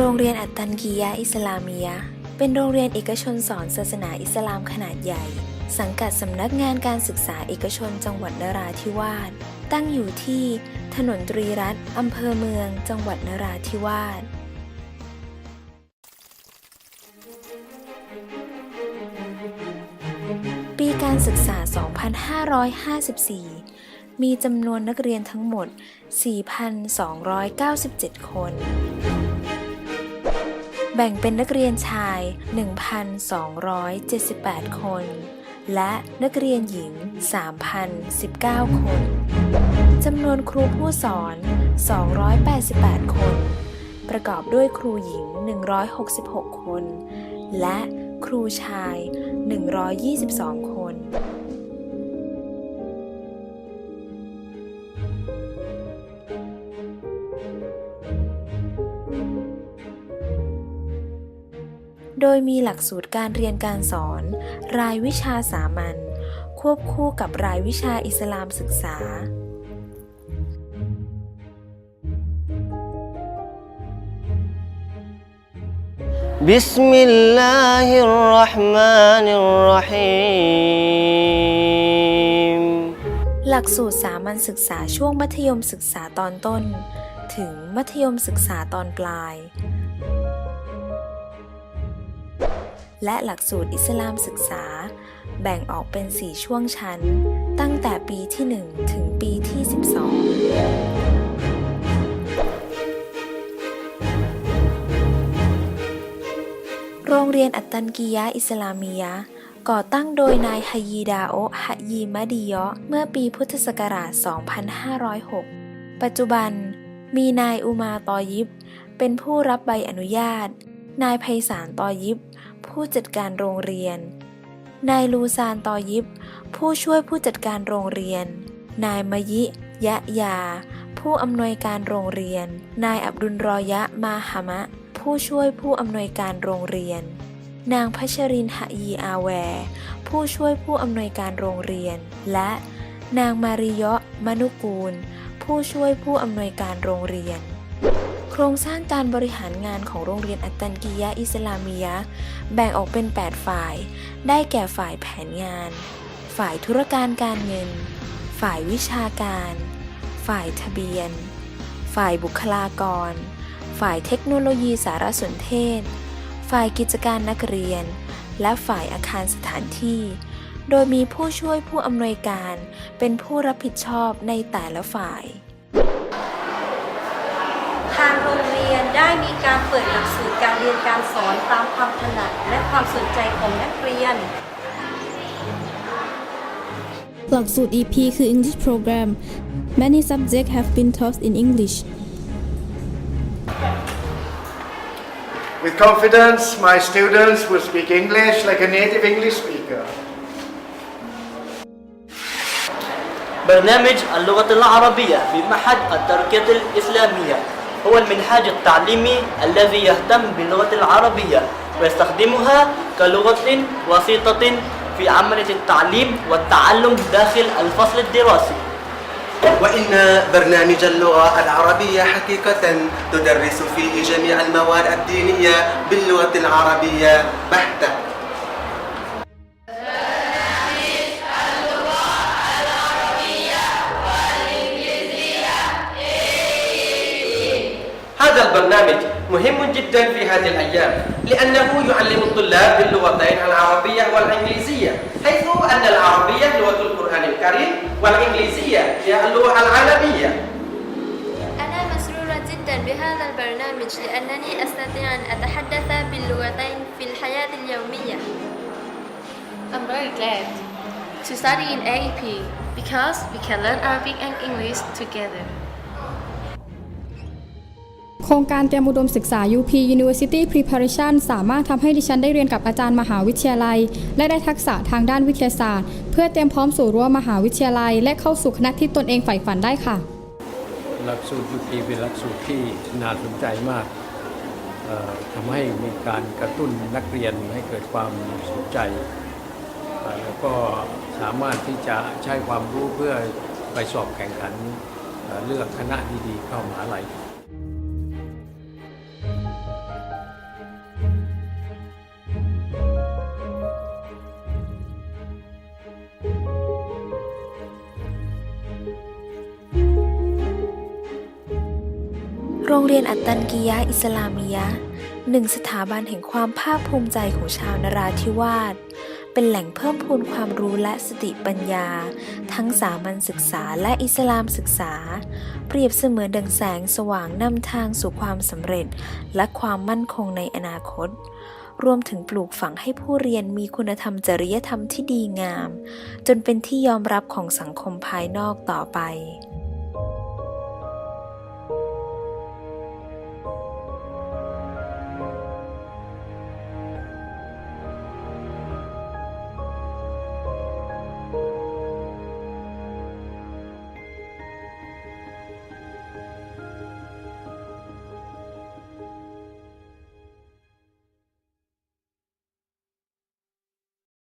โรงเรียนอัตตันกียะอิสลามียะ เป็นโรงเรียนเอกชนสอนศาสนาอิสลามขนาดใหญ่ สังกัดสำนักงานการศึกษาเอกชนจังหวัดนราธิวาส ตั้งอยู่ที่ถนนตรีรัตน์อำเภอเมือง จังหวัดนราธิวาสปีการศึกษา 2554 มีจำนวนนักเรียนทั้งหมด 4,297 คน แบ่งเป็นนักเรียนชาย 1,278 คน และนักเรียนหญิง 3,019 คน จำนวนครูผู้สอน 288 คน ประกอบด้วยครูหญิง 166 คน และครูชาย 122 คน โดยมีหลักสูตรการเรียนการสอน รายวิชาสามัญควบคู่กับรายวิชาอิสลามศึกษา بسم الله الرحمن الرحيم หลักสูตรสามัญศึกษาช่วงมัธยมศึกษาตอนต้น ถึงมัธยมศึกษาตอนปลาย และหลักสูตรอิสลามศึกษา แบ่งออกเป็น 4 ช่วงชั้น ตั้งแต่ปีที่ 1 ถึงปีที่ 12โรงเรียนอัตตันกียะอิสลามียะ ก่อตั้งโดยนายฮายีดาโอฮะยีมะดียะเมื่อปีพุทธศักราช 2506 ปัจจุบัน มีนายอุมาตอยิบ เป็นผู้รับใบอนุญาต นายไพศาลตอยิบ ผู้จัดการโรงเรียน นายลูซานตอยิบ ผู้ช่วยผู้จัดการโรงเรียน นายมยิ ยะยา ผู้อำนวยการโรงเรียน นายอับดุลรอยะมาหามะ ผู้ช่วยผู้อำนวยการโรงเรียน นางพัชรินหยีอาแวร์ผู้ช่วยผู้อำนวยการโรงเรียน และนางมาริยะมนุกูล ผู้ช่วยผู้อำนวยการโรงเรียน ครงสร้างการบริหารงานของโรงเรียนอัตตันกียะอิสลามียะแบ่งออกเป็น 8 ฝ่าย ได้แก่ฝ่ายแผนงาน ฝ่ายธุรการการเงิน ฝ่ายวิชาการ ฝ่ายทะเบียน ฝ่ายบุคลากร ฝ่ายเทคโนโลยีสารสนเทศ ฝ่ายกิจการนักเรียน และฝ่ายอาคารสถานที่ โดยมีผู้ช่วยผู้อำนวยการเป็นผู้รับผิดชอบในแต่ละฝ่าย ทางโรงเรียนได้มีการเปิดหลักสูตรการเรียนการสอนตามความถนัดและความสนใจของนักเรียน หลักสูตร EP คือ English Program Many subjects have been taught in English With confidence, my students will speak English like a native English speaker. برنامج اللغة العربية في معهد التركية الإسلامية هو المنهاج التعليمي الذي يهتم باللغة العربية ويستخدمها كلغة وسيطة في عملية التعليم والتعلم داخل الفصل الدراسي. وإن برنامج اللغة العربية حقيقة تدرس فيه جميع المواد الدينية باللغة العربية بحتة. هذا البرنامج مهم جدا في هذه الأيام لأنه يعلم الطلاب باللغتين العربية والإنجليزية حيث أن العربية لغة القرآن الكريم والإنجليزية هي اللغة العالمية أنا مسرورة جدا بهذا البرنامج لأنني أستطيع أن أتحدث باللغتين في الحياة اليومية. I'm very glad to study in AEP because we can learn Arabic and English together. โครงการเตรียมอุดมศึกษา UP University Preparation สามารถทำให้ดิฉันได้เรียนกับอาจารย์มหาวิทยาลัย และได้ทักษะทางด้านวิทยาศาสตร์ เพื่อเตรียมพร้อมสู่รั้วมหาวิทยาลัย และเข้าสู่คณะที่ตนเองใฝ่ฝันได้ค่ะ หลักสูตรยูปีเป็นหลักสูตรที่น่าสนใจมากทำให้มีการกระตุ้นนักเรียนให้เกิดความสนใจ แล้วก็สามารถที่จะใช้ความรู้เพื่อไปสอบแข่งขันเลือกคณะดีๆเข้ามหาลัย โรงเรียนอัตตันกียะอิสลามียะ หนึ่งสถาบันแห่งความภาคภูมิใจของชาวนราธิวาส เป็นแหล่งเพิ่มพูนความรู้และสติปัญญา ทั้งสามัญศึกษาและอิสลามศึกษา เปรียบเสมือนดังแสงสว่างนำทางสู่ความสำเร็จ และความมั่นคงในอนาคตรวมถึงปลูกฝังให้ผู้เรียนมีคุณธรรมจริยธรรมที่ดีงาม จนเป็นที่ยอมรับของสังคมภายนอกต่อไป